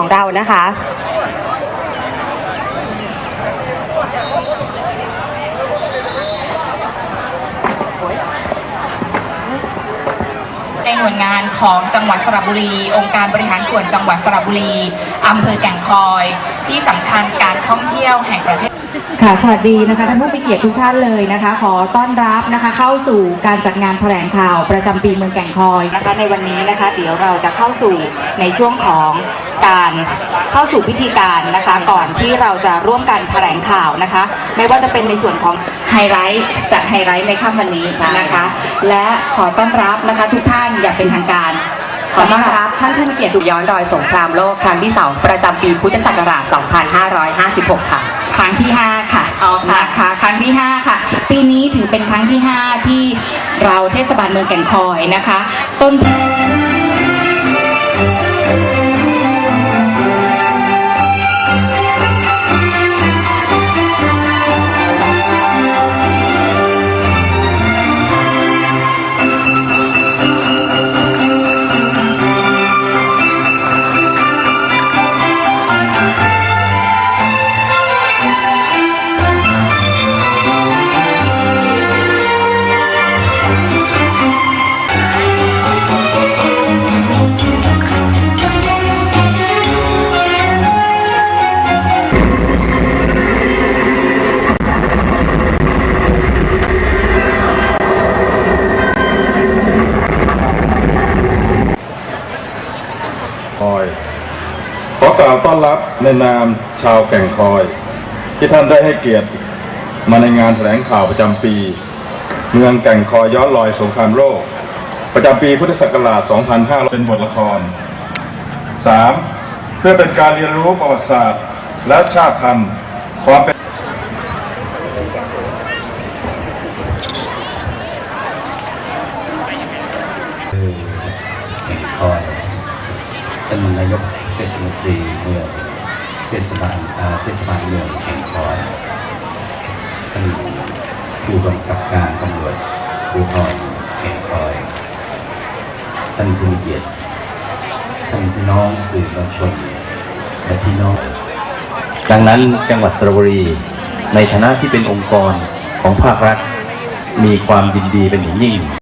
ของเรานะคะ ในหน่วยงานของจังหวัดสระบุรี องค์การบริหารส่วนจังหวัดสระบุรีอำเภอแก่งคอย ที่สำคัญการท่องเที่ยวแห่งประเทศ ค่ะ สวัสดีนะคะท่านผู้มีเกียรติทุกท่านเลยนะคะ ขอต้อนรับนะคะ เข้าสู่การจัดงานแถลงข่าวประจำปีเมืองแก่งคอยนะคะ ในวันนี้นะคะ เดี๋ยวเราจะเข้าสู่ในช่วงของการเข้าสู่พิธีการนะคะ ก่อนที่เราจะร่วมกันแถลงข่าวนะคะ ไม่ว่าจะเป็นในส่วนของไฮไลท์จัดไฮไลท์ในค่ำวันนี้นะคะ และขอต้อนรับนะคะทุกท่านอย่างเป็นทางการ ขอต้อนรับท่านผู้มีเกียรติถูกย้อนรอยสงครามโลกครั้งที่สองประจำปีพุทธศักราช 2556 ค่ะ ครั้งที่ 5 ค่ะอ๋อค่ะ นะคะครั้งที่ 5 ค่ะ ปีนี้ถือเป็นครั้งที่ 5 ที่เราเทศบาลเมืองแก่งคอยนะคะ ต้น อกล่าวต้อนรับในนามชาวแก่งคอย ที่ท่านได้ให้เกียรติมาในงานแถลงข่าวประจำปี เมืองแก่งคอยย้อนรอยสงครามโลก ประจำปีพุทธศักราช 2500 เป็นบทละคร 3. เพื่อเป็นการเรียนรู้ประวัติศาสตร์ และชาติพันธุ์ความเป็นแห่งคอยท่านนายก ศมนตรีเมืองเทศบาลเทศบาลเมืองแห่งคอยท่านผู้กำกับการตำรวจภูธรแห่งคอย ท่านผู้เกียรติท่านพี่น้องสื่อมวลชนและพี่น้อง ดังนั้นจังหวัดสระบุรี ในฐานะที่เป็นองค์กรของภาครัฐ มีความยินดีเป็นอย่างยิ่ง